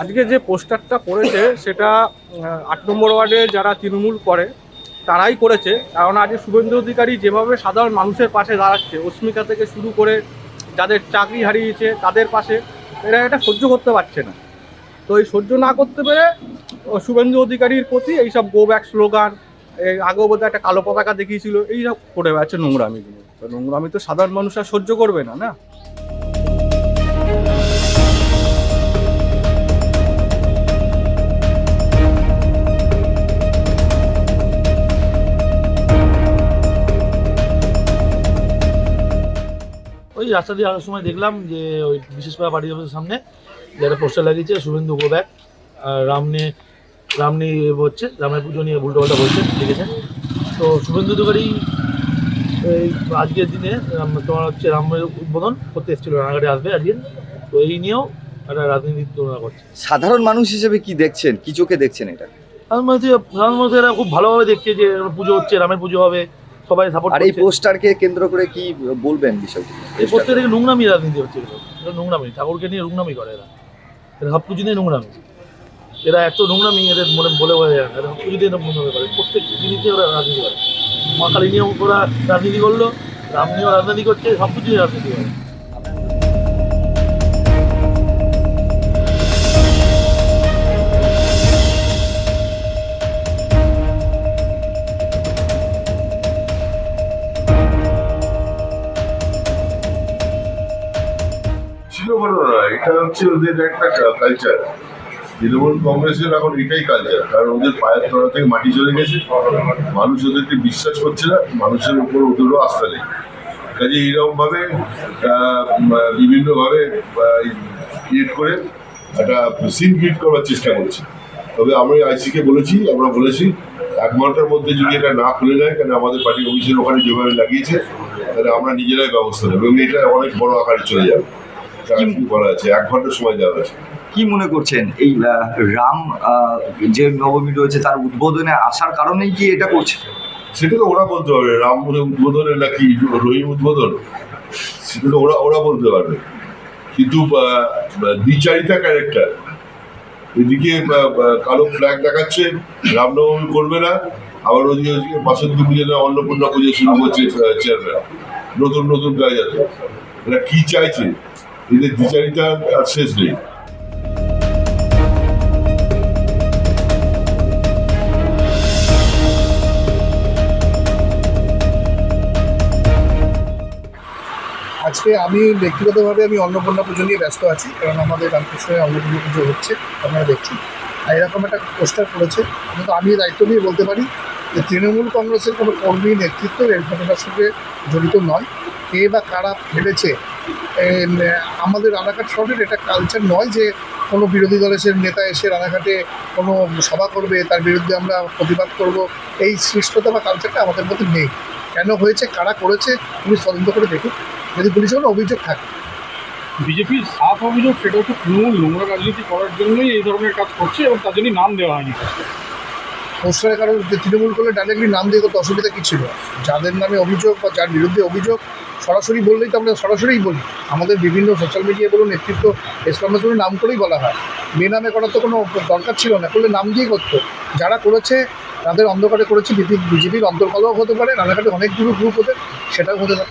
আজকে যে পোস্টারটা করেছে, সেটা আট নম্বর ওয়ার্ডে যারা তৃণমূল করে, তারাই করেছে। কারণ আজকে শুভেন্দু অধিকারী যেভাবে সাধারণ মানুষের পাশে দাঁড়াচ্ছে, অস্মিতা থেকে শুরু করে যাদের চাকরি হারিয়েছে তাদের পাশে, এরা এটা সহ্য করতে পারছে না। তো এই সহ্য না করতে পেরে শুভেন্দু অধিকারীর প্রতি এইসব গো ব্যাক স্লোগান আগেও বোধহয় একটা কালো পতাকা দেখিয়েছিল, এইসব করে বেড়াচ্ছে নোংরামিগুলো। তো নোংরামি তো সাধারণ মানুষ আর সহ্য করবে না না? ওই রাস্তা দিয়ে আসার সময় দেখলাম যে ওই বিশেষ পাড়া পার্টি অফিসের সামনে যে একটা পোস্টার লাগিয়েছে শুভেন্দু গো ব্যাক আর রাম নিয়ে রাম নিয়ে ইয়ে হচ্ছে রামের পুজো নিয়ে উল্টো পাল্টা বলছে লিখেছেন তো শুভেন্দু অধিকারী এই আজকের দিনে তোমার হচ্ছে রামের উদ্বোধন করতে এসেছিল রানাঘাটে আসবে আজকে। তো এই নিয়েও একটা রাজনীতি তুলনা করছে। সাধারণ মানুষ হিসেবে কি দেখছেন? কি চোখে দেখছেন এটা? সাধারণ মানুষ সাধারণ মানুষ এরা খুব ভালোভাবে দেখছে যে পুজো হচ্ছে রামের পুজো হবে। সবাই সাপোর্ট আর এই পোস্টারকে কেন্দ্র করে কি বলবেন বিষয়টি? এই প্রত্যেক থেকে নোংরামি রাজনীতি হচ্ছে এটা নোংরামি। ঠাকুরকে নিয়ে নোংরামি করে এরা। এরা সব কিছু নিয়ে নোংরামি। এরা এত নোংরামি এদের মনে বলে বোঝা যায় না। এরা সব কিছু দিয়ে নোংরামি করে। প্রত্যেক জিনিসে ওরা রাজনীতি করে। মা কালী নিয়েও ওরা রাজনীতি করল রাম নিয়েও রাজনীতি করছে সব কিছু নিয়ে রাজনীতি করে। এটা হচ্ছে ওদের একটা কালচার তৃণমূল কংগ্রেসের এখন এটাই কালচার কারণ ওদের পায়ের তলা থেকে মাটি চলে গেছে। মানুষ ওদেরকে বিশ্বাস করছে না, মানুষের উপর ওদেরও আস্থা নেই। কাজে এইরকম ভাবে বিভিন্ন ভাবে ক্রিয়েট করে একটা সিন ক্রিয়েট করার চেষ্টা করছে। তবে আমি আইসিকে বলেছি, আমরা বলেছি, এক ঘণ্টার মধ্যে যদি এটা না খুলে নেয় কেন আমাদের পার্টি অফিসের ওখানে যেভাবে লাগিয়েছে, তাহলে আমরা নিজেরাই ব্যবস্থা নেব। এবং এটা অনেক বড় আকারে চলে যাবে। কি বলা আছে এক সময় দেওয়া আছে কি মনে করছেন? এই রাম যে নবমী রয়েছে তার উদ্বোধনে আসার কারণেই কি এটা করছে? সেটা তো ওরা বলতে পারবে রাম বলে উদ্বোধনের নাকি রহিম উদ্বোধন? সেটা তো ওরা ওরা বলতে পারবে। কিন্তু দ্বিচারিতা ক্যারেক্টার এদিকে কালো ফ্ল্যাগ দেখাচ্ছে রামনবমী করবে না। আবার ওদিকে ওদিকে বাসন্তী পুজো না অন্নপূর্ণা পুজো শুরু করছে চেয়ারম্যান নতুন নতুন কাজ আছে এরা কি চাইছে? এদের দ্বিচারিতা আর শেষ নেই। আজকে আমি ব্যক্তিগতভাবে আমি অন্নপূর্ণা পুজো নিয়ে ব্যস্ত আছি কারণ আমাদের রামকৃষ্ণের অন্নপূর্ণা পুজো হচ্ছে আপনারা দেখছি আর এরকম একটা পোস্টার করেছে কিন্তু আমি দায়িত্ব নিয়ে বলতে পারি যে তৃণমূল কংগ্রেসের কোনো কর্মী নেতৃত্ব এই ঘটনার সঙ্গে জড়িত নয়। কে বা কারা এম, আমাদের রানাঘাট শহরের এটা কালচার নয় যে কোনো বিরোধী দলের নেতা এসে রানাঘাটে কোনো সভা করবে তার বিরুদ্ধে আমরা প্রতিবাদ করব। এই সৃষ্টতা বা কালচারটা আমাদের মধ্যে নেই। কেন হয়েছে কারা করেছে পুলিশ তদন্ত করে দেখুন যদি পুলিশের কোনো অভিযোগ থাকে। বিজেপির সাফ অভিযোগ সেটা হচ্ছে তৃণমূল নোংরা রাজনীতি করার জন্যই এই ধরনের কাজ করছে এবং তার জন্যই নাম দেওয়া হয়নি। পোস্টারে কারণ তৃণমূল করলে ডাইরেক্টলি নাম দিয়ে করতে অসুবিধা কী ছিল? যাদের নামে অভিযোগ বা যার বিরুদ্ধে অভিযোগ সরাসরি বললেই তো আমরা সরাসরি বলি। আমাদের বিভিন্ন সোশ্যাল মিডিয়া বলুন নেতৃত্ব এসকামেন্স বলুন নাম করেই বলা হয়। বেনামে করার তো কোনো দরকার ছিল না, করলে নাম দিয়ে করতো। যারা করেছে, তাদের অন্ধকারে করেছে বিজেপির অন্তর্কলও হতে পারে, রানাঘাটে অনেক গ্রুপ গ্রুপ হতে সেটাও হতে পারে।